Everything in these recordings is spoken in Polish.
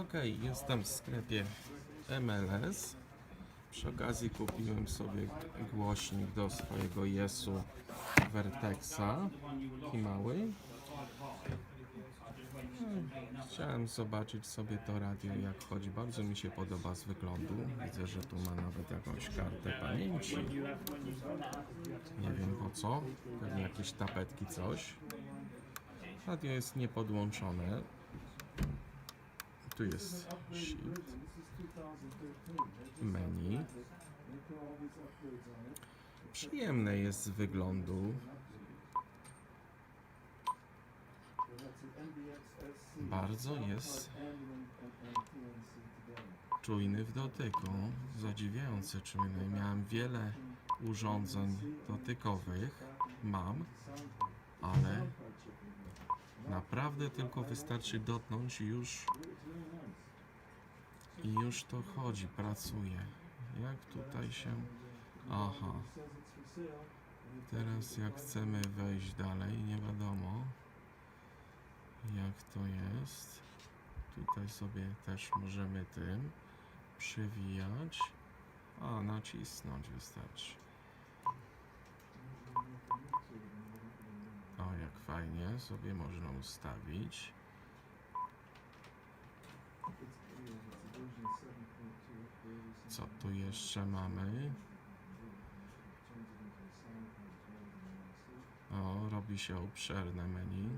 Ok, jestem w sklepie MLS. Przy okazji kupiłem sobie głośnik do swojego Jesu Vertexa Himały. Hmm, Chciałem zobaczyć sobie to radio jak chodzi. Bardzo mi się podoba z wyglądu. Widzę, że tu ma nawet jakąś kartę pamięci. Nie wiem po co. Pewnie jakieś tapetki, coś. Radio jest niepodłączone. Tu jest shift, menu. Przyjemne jest z wyglądu. Bardzo jest czujny w dotyku. Zadziwiająco czujny. Miałem wiele urządzeń dotykowych. Mam, ale naprawdę tylko wystarczy dotknąć i już i już to chodzi, pracuje. Jak tutaj się. Aha. Teraz jak chcemy wejść dalej, nie wiadomo jak to jest. Tutaj sobie też możemy tym przewijać. A, nacisnąć wystarczy. O, jak fajnie sobie można ustawić. Co tu jeszcze mamy? O, robi się obszerne menu.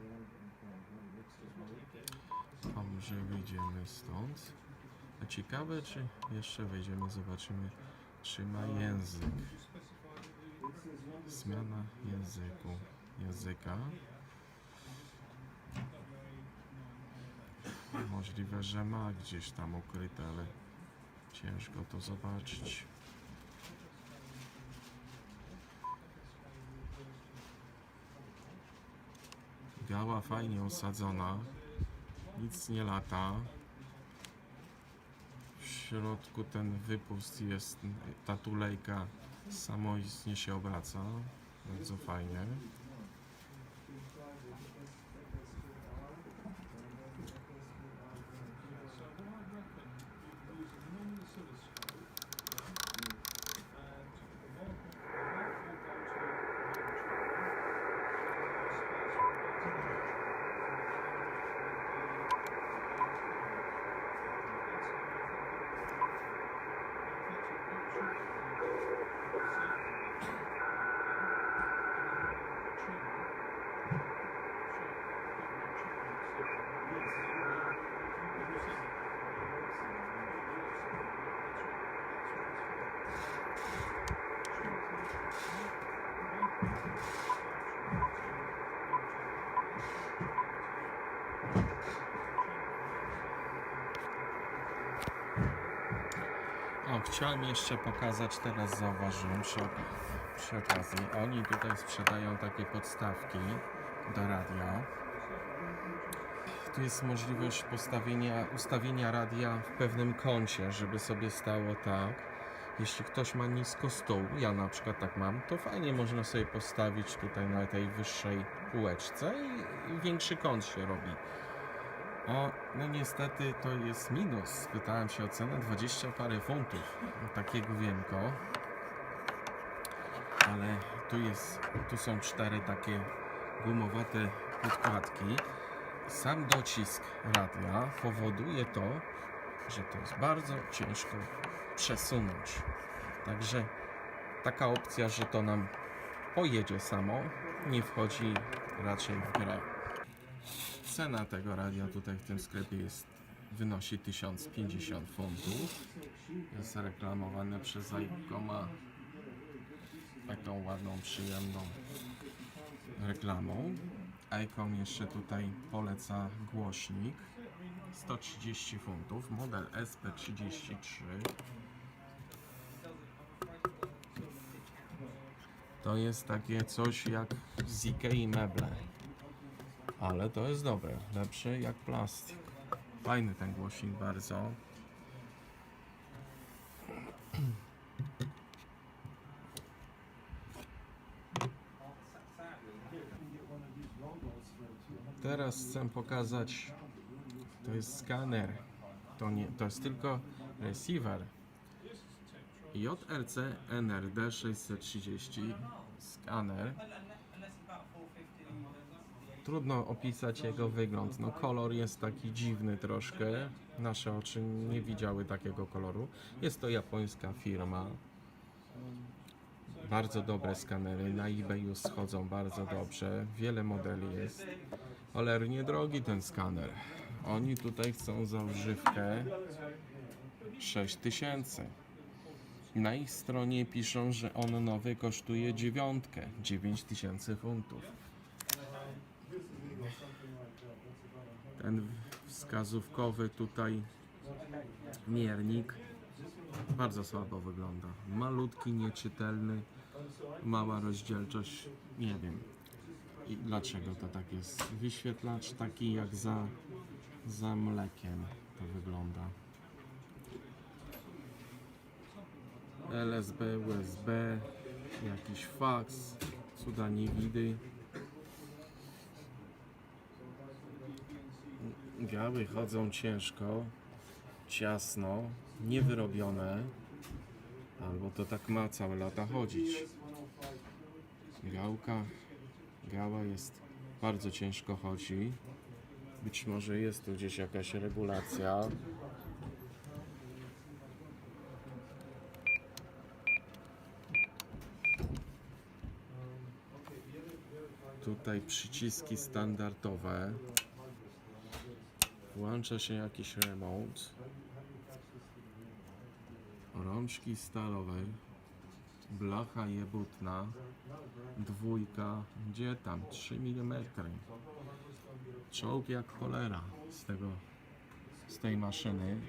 A może wyjdziemy stąd? A ciekawe, czy jeszcze wejdziemy, zobaczymy, czy ma język. Zmiana języku. Języka. Możliwe, że ma gdzieś tam ukryte, ale ciężko to zobaczyć. Gała fajnie osadzona. Nic nie lata. W środku ten wypust jest, ta tulejka samoistnie się obraca. Bardzo fajnie. Chciałem jeszcze pokazać, teraz zauważyłem przy, przy okazji. Oni tutaj sprzedają takie podstawki do radia. Tu jest możliwość postawienia, ustawienia radia w pewnym kącie, żeby sobie stało tak. Jeśli ktoś ma nisko stół, ja na przykład tak mam, to fajnie można sobie postawić tutaj na tej wyższej półeczce i większy kąt się robi. O, no niestety to jest minus. Pytałem się o cenę 20 parę funtów. Takie główienko. Ale tu jest, tu są cztery takie gumowate podkładki. Sam docisk radia powoduje to, że to jest bardzo ciężko przesunąć. Także taka opcja, że to nam pojedzie samo, nie wchodzi raczej w grę. Cena tego radia tutaj w tym sklepie jest, wynosi 1050 funtów. Jest reklamowane przez Icoma taką ładną, przyjemną reklamą. Icom jeszcze tutaj poleca głośnik 130 funtów, model SP33. To jest takie coś jak z Ikei meble. Ale to jest dobre, lepszy jak plastik. Fajny ten głośnik bardzo. Teraz chcę pokazać, to jest skaner To, nie, to jest tylko receiver. JRC NRD 630 skaner. Trudno opisać jego wygląd. No, kolor jest taki dziwny troszkę. Nasze oczy nie widziały takiego koloru. Jest to japońska firma. Bardzo dobre skanery. Na eBayu schodzą bardzo dobrze. Wiele modeli jest. Cholernie drogi ten skaner. Oni tutaj chcą za używkę 6000. Na ich stronie piszą, że on nowy kosztuje dziewiątkę, 9000 funtów. Ten wskazówkowy tutaj miernik bardzo słabo wygląda. Malutki, nieczytelny, mała rozdzielczość, nie wiem. I dlaczego to tak jest? Wyświetlacz taki jak za, za mlekiem to wygląda. LSB, USB, jakiś faks, cuda nie widy. Gały chodzą ciężko, ciasno, niewyrobione, albo to tak ma całe lata chodzić. Gałka, gała jest bardzo ciężko chodzi. Być może jest tu gdzieś jakaś regulacja. Tutaj przyciski standardowe. Włącza się jakiś remote. Rączki stalowe. Blacha jebutna. Dwójka. Gdzie tam? 3 mm. Czołg jak cholera z tego z tej maszyny.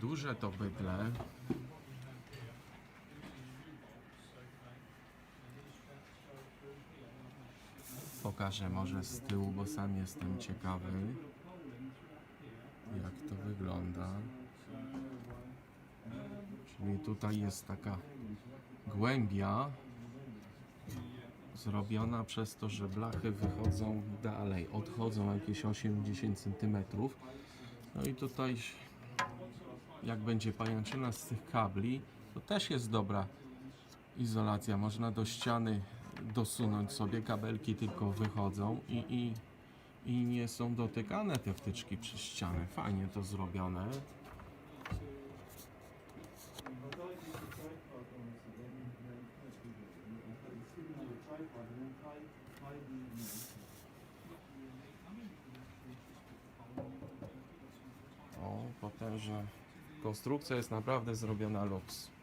Duże to bydle. Pokażę może z tyłu, bo sam jestem ciekawy, jak to wygląda. Czyli tutaj jest taka głębia zrobiona przez to, że blachy wychodzą dalej, odchodzą jakieś 80 cm. No i tutaj, jak będzie pajęczyna z tych kabli, to też jest dobra izolacja. Można do ściany dosunąć sobie, kabelki tylko wychodzą i, i, i nie są dotykane te wtyczki przez ścianę. Fajnie to zrobione. O, potężna. Konstrukcja jest naprawdę zrobiona luks.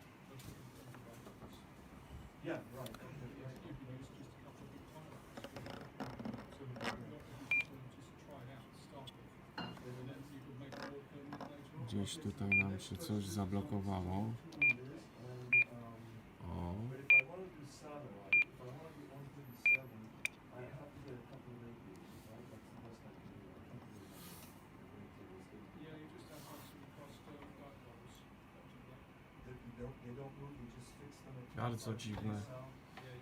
Tutaj nam się coś zablokowało. O, bardzo dziwne.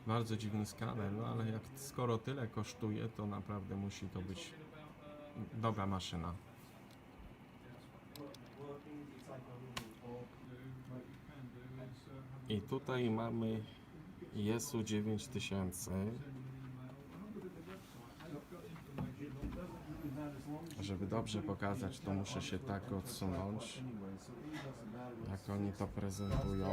Bardzo dziwny skaner, no ale jak skoro tyle kosztuje, to naprawdę musi to być dobra maszyna. I tutaj mamy Jesu 9000. Żeby dobrze pokazać, to muszę się tak odsunąć, jak oni to prezentują.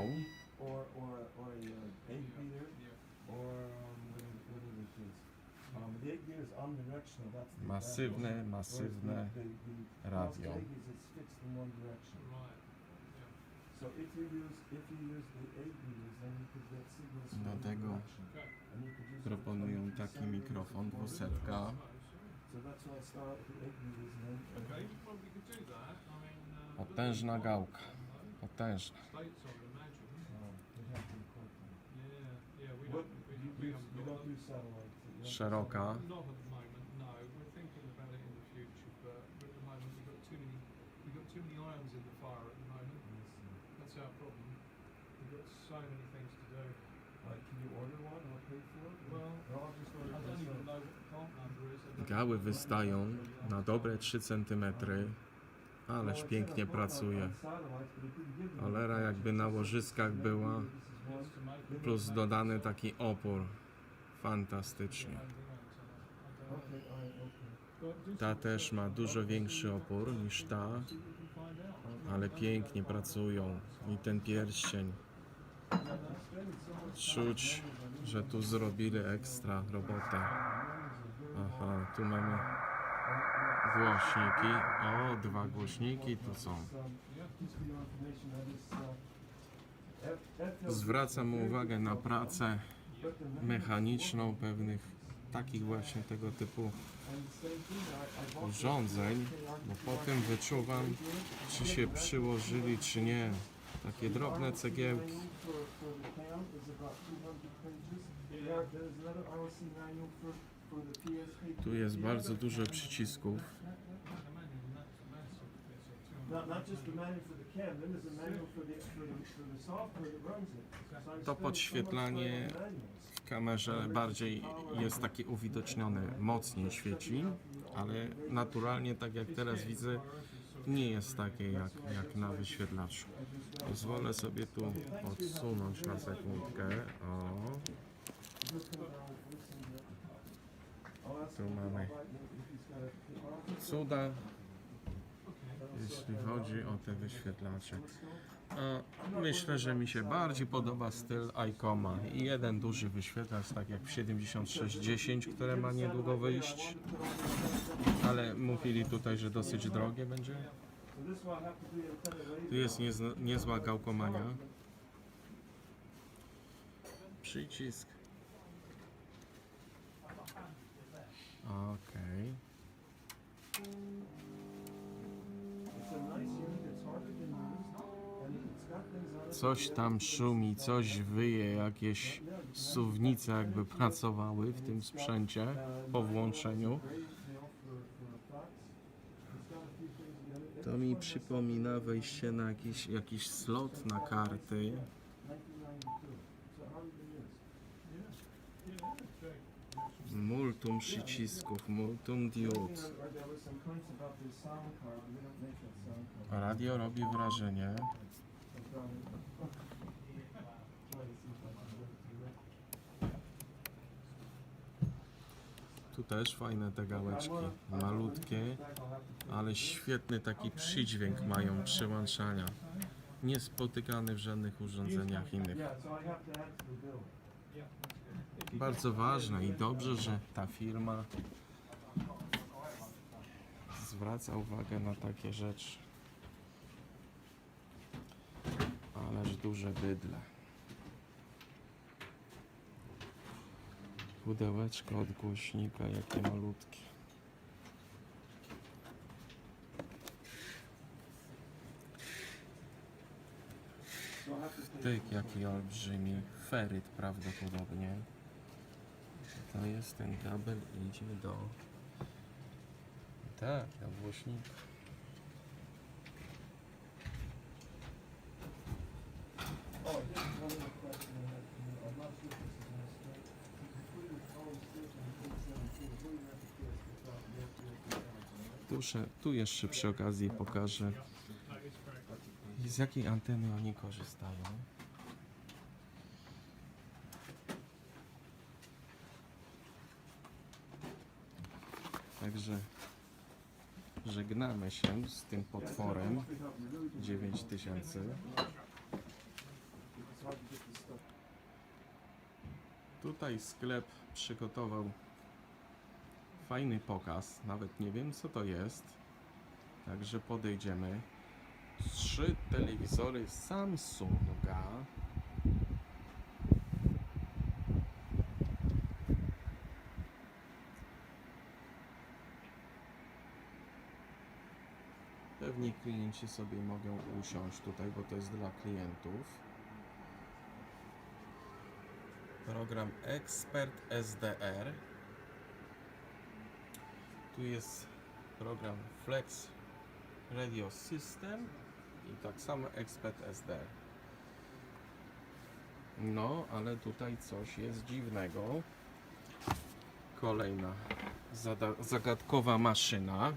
Get signals from Do one tego Proponują 22 taki mikrofon dwusetka. So that's why I start with the egg beaters and then. Okay, well, we could do that. I mean, uh, Potężna gałka. Potężna. Um. Yeah, yeah, we What don't, we, we don't do satellite. Szeroka. Gały wystają na dobre 3 cm. Ależ pięknie pracuje. Cholera jakby na łożyskach była, plus dodany taki opór. Fantastycznie. Ta też ma dużo większy opór niż ta, ale pięknie pracują. I ten pierścień. Czuć, że tu zrobili ekstra robotę. Aha, tu mamy głośniki. O, dwa głośniki tu są. Zwracam uwagę na pracę mechaniczną pewnych takich właśnie tego typu urządzeń, bo potem wyczuwam, czy się przyłożyli, czy nie. Takie drobne cegiełki. Tu jest bardzo dużo przycisków. Not, not just the for the To podświetlanie w kamerze bardziej jest takie uwidocznione, mocniej świeci, ale naturalnie, tak jak teraz widzę, nie jest takie jak, jak na wyświetlaczu. Pozwolę sobie tu odsunąć na sekundkę. O, tu mamy cuda, jeśli chodzi o te wyświetlacze. Myślę, że mi się bardziej podoba styl ICOMA jeden duży wyświetlacz, tak jak w 7610, które ma niedługo wyjść, ale mówili tutaj, że dosyć drogie będzie. Tu jest niezła gałkomania. Przycisk. Okej. It's Coś tam szumi, coś wyje, jakieś suwnice jakby pracowały w tym sprzęcie po włączeniu. To mi przypomina wejście na jakiś, jakiś slot na karty. Multum przycisków, multum diod. Radio robi wrażenie. Tu też fajne te gałeczki, malutkie, ale świetny taki przydźwięk mają przełączania. Niespotykany w żadnych urządzeniach innych. Bardzo ważne i dobrze, że ta firma zwraca uwagę na takie rzeczy. Ależ duże bydle. Pudełeczko od głośnika, jakie malutkie. Tyk jaki olbrzymi, feryt prawdopodobnie. To jest ten kabel idzie do... Tak, do głośnika. Tu jeszcze przy okazji pokażę, z jakiej anteny oni korzystają. Także żegnamy się z tym potworem 9000. It's hard to get this stuff. Tutaj sklep przygotował fajny pokaz, nawet nie wiem co to jest. Także podejdziemy. Trzy telewizory Samsunga. Pewnie klienci sobie mogą usiąść tutaj, bo to jest dla klientów. Program Expert SDR. Tu jest program Flex Radio System i tak samo Expert SDR. No, ale tutaj coś jest dziwnego. Kolejna zagadkowa maszyna.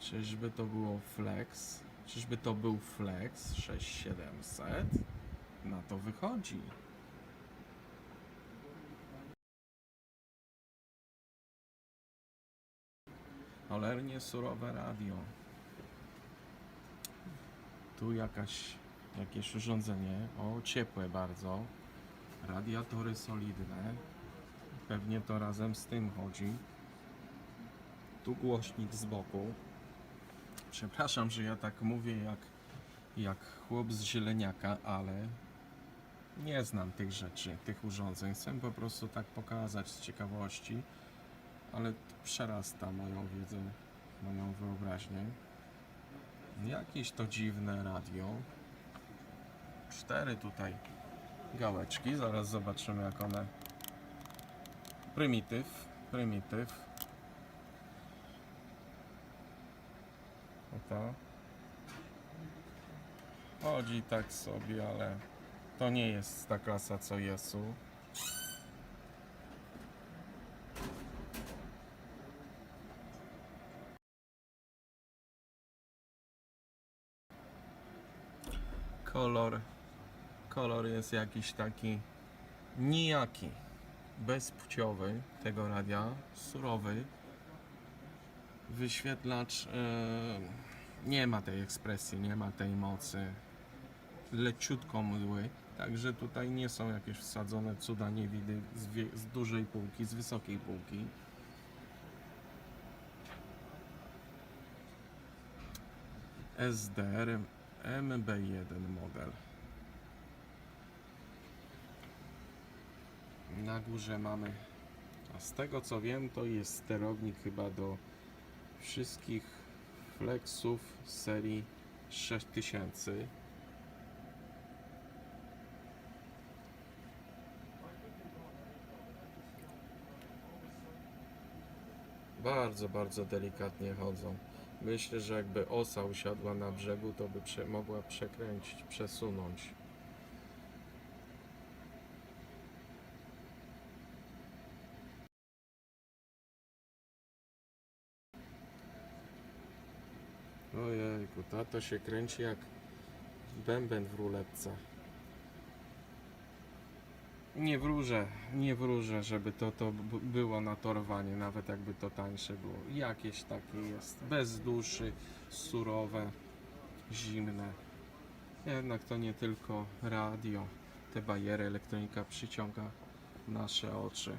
Czyżby to było Flex? Czyżby to był Flex 6700? Na to wychodzi. Cholernie surowe radio. Tu jakaś, jakieś urządzenie. O, ciepłe bardzo. Radiatory solidne. Pewnie to razem z tym chodzi. Tu głośnik z boku. Przepraszam, że ja tak mówię jak, jak chłop z zieleniaka, ale nie znam tych rzeczy, tych urządzeń. Chcę po prostu tak pokazać z ciekawości, ale przerasta moją wiedzę, moją wyobraźnię. Jakieś to dziwne radio. Cztery tutaj gałeczki. Zaraz zobaczymy jak one. Prymityw, prymityw. Oto. Chodzi tak sobie, ale to nie jest ta klasa co Jesu. Kolor, kolor jest jakiś taki nijaki, bezpłciowy tego radia, surowy. Wyświetlacz e, nie ma tej ekspresji, nie ma tej mocy. Leciutko mdły, także tutaj nie są jakieś wsadzone cuda niewidy z, z dużej półki, z wysokiej półki. SDR MB1 model. Na górze mamy, a z tego co wiem, to jest sterownik chyba do wszystkich flexów serii 6000. Bardzo, bardzo delikatnie chodzą. Myślę, że jakby osa usiadła na brzegu, to by prze, mogła przekręcić, przesunąć. Ojejku, tato się kręci jak bęben w ruletce. Nie wróżę, nie wróżę, żeby to, to było na torowanie, nawet jakby to tańsze było. Jakieś takie jest, bez duszy, surowe, zimne. Jednak to nie tylko radio, te bariery, elektronika przyciąga nasze oczy.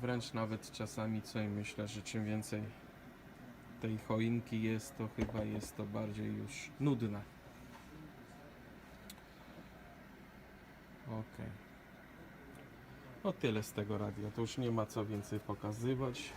Wręcz nawet czasami sobie myślę, że czym więcej tej choinki jest, to chyba jest to bardziej już nudne. Okej. No tyle z tego radia. To już nie ma co więcej pokazywać.